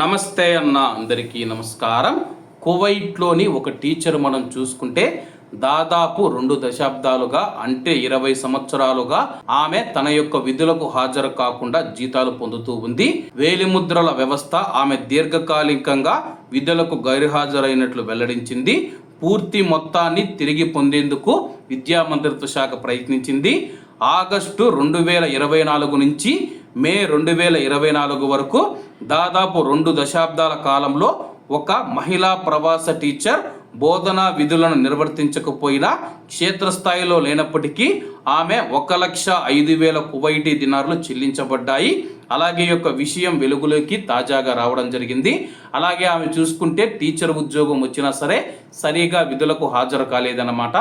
నమస్తే అన్న అందరికీ నమస్కారం. కువైట్లోని ఒక టీచర్ మనం చూసుకుంటే దాదాపు రెండు దశాబ్దాలుగా అంటే ఇరవై సంవత్సరాలుగా ఆమె తన యొక్క విధులకు హాజరు కాకుండా జీతాలు పొందుతూ ఉంది. వేలిముద్రల వ్యవస్థ ఆమె దీర్ఘకాలికంగా విధులకు గైర్హాజరైనట్లు వెల్లడించింది. పూర్తి మొత్తాన్ని తిరిగి పొందేందుకు విద్యా మంత్రిత్వ శాఖ ప్రయత్నించింది. ఆగస్టు రెండు వేల ఇరవై నాలుగు నుంచి మే రెండు వేల ఇరవై నాలుగు వరకు దాదాపు రెండు దశాబ్దాల కాలంలో ఒక మహిళా ప్రవాస టీచర్ బోధనా విధులను నిర్వర్తించకపోయినా క్షేత్రస్థాయిలో లేనప్పటికీ ఆమె ఒక లక్ష ఐదు వేల కువైటీ దినార్లు చెల్లించబడ్డాయి. అలాగే యొక్క విషయం వెలుగులోకి తాజాగా రావడం జరిగింది. అలాగే ఆమె చూసుకుంటే టీచర్ ఉద్యోగం వచ్చినా సరే సరిగా విధులకు హాజరు కాలేదన్నమాట.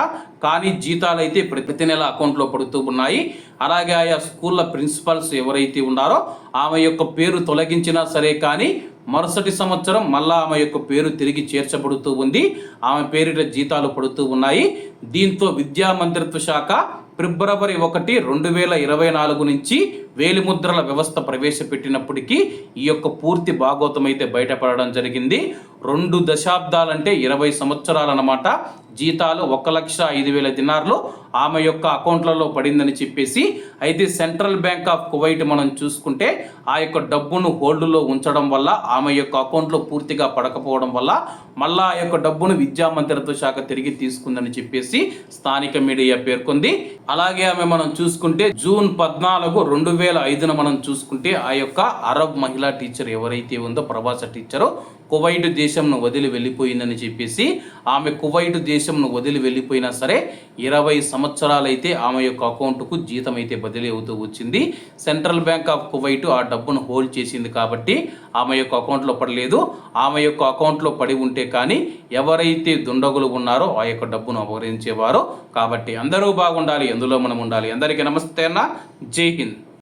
కానీ జీతాలు అయితే ప్రతి నెల అకౌంట్లో పడుతూ ఉన్నాయి. అలాగే ఆయా స్కూళ్ళ ప్రిన్సిపల్స్ ఎవరైతే ఉన్నారో ఆమె యొక్క పేరు తొలగించినా సరే కానీ మరుసటి సంవత్సరం మళ్ళా ఆమె యొక్క పేరు తిరిగి చేర్చబడుతూ ఉంది. ఆమె పేరిట జీతాలు పడుతూ ఉన్నాయి. దీంతో విద్యా మంత్రిత్వ శాఖ ఫిబ్రవరి ఒకటి రెండు వేల ఇరవై నాలుగు నుంచి వేలిముద్రల వ్యవస్థ ప్రవేశపెట్టినప్పటికీ ఈ యొక్క పూర్తి భాగోతం అయితే బయటపడడం జరిగింది. రెండు దశాబ్దాలంటే ఇరవై సంవత్సరాలన్నమాట. జీతాలు ఒక లక్ష ఐదు వేల దినార్లు ఆమె యొక్క అకౌంట్లలో పడిందని చెప్పేసి అయితే సెంట్రల్ బ్యాంక్ ఆఫ్ కువైట్ మనం చూసుకుంటే ఆ యొక్క డబ్బును హోల్డ్లో ఉంచడం వల్ల ఆమె యొక్క అకౌంట్లో పూర్తిగా పడకపోవడం వల్ల మళ్ళా ఆ యొక్క డబ్బును విద్యా మంత్రిత్వ శాఖ తిరిగి తీసుకుందని చెప్పేసి స్థానిక మీడియా పేర్కొంది. అలాగే ఆమె మనం చూసుకుంటే జూన్ పద్నాలుగు రెండు వేల ఐదున మనం చూసుకుంటే ఆ యొక్క అరబ్ మహిళా టీచర్ ఎవరైతే ఉందో ప్రభాస టీచరు కువైట్ దేశంను వదిలి వెళ్ళిపోయిందని చెప్పేసి ఆమె కువైట్ దేశంను వదిలి వెళ్ళిపోయినా సరే ఇరవై సంవత్సరాలైతే ఆమె యొక్క అకౌంట్కు జీతం అయితే బదిలీ అవుతూ వచ్చింది. సెంట్రల్ బ్యాంక్ ఆఫ్ కువైట్ ఆ డబ్బును హోల్డ్ చేసింది కాబట్టి ఆమె యొక్క అకౌంట్లో పడలేదు. ఆమె యొక్క అకౌంట్లో పడి ఉంటే కానీ ఎవరైతే దుండగులు ఉన్నారో ఆ యొక్క డబ్బును అపహరించేవారో కాబట్టి అందరూ బాగుండాలి ఎందులో మనం ఉండాలి. అందరికీ నమస్తే అన్న. జై హింద్.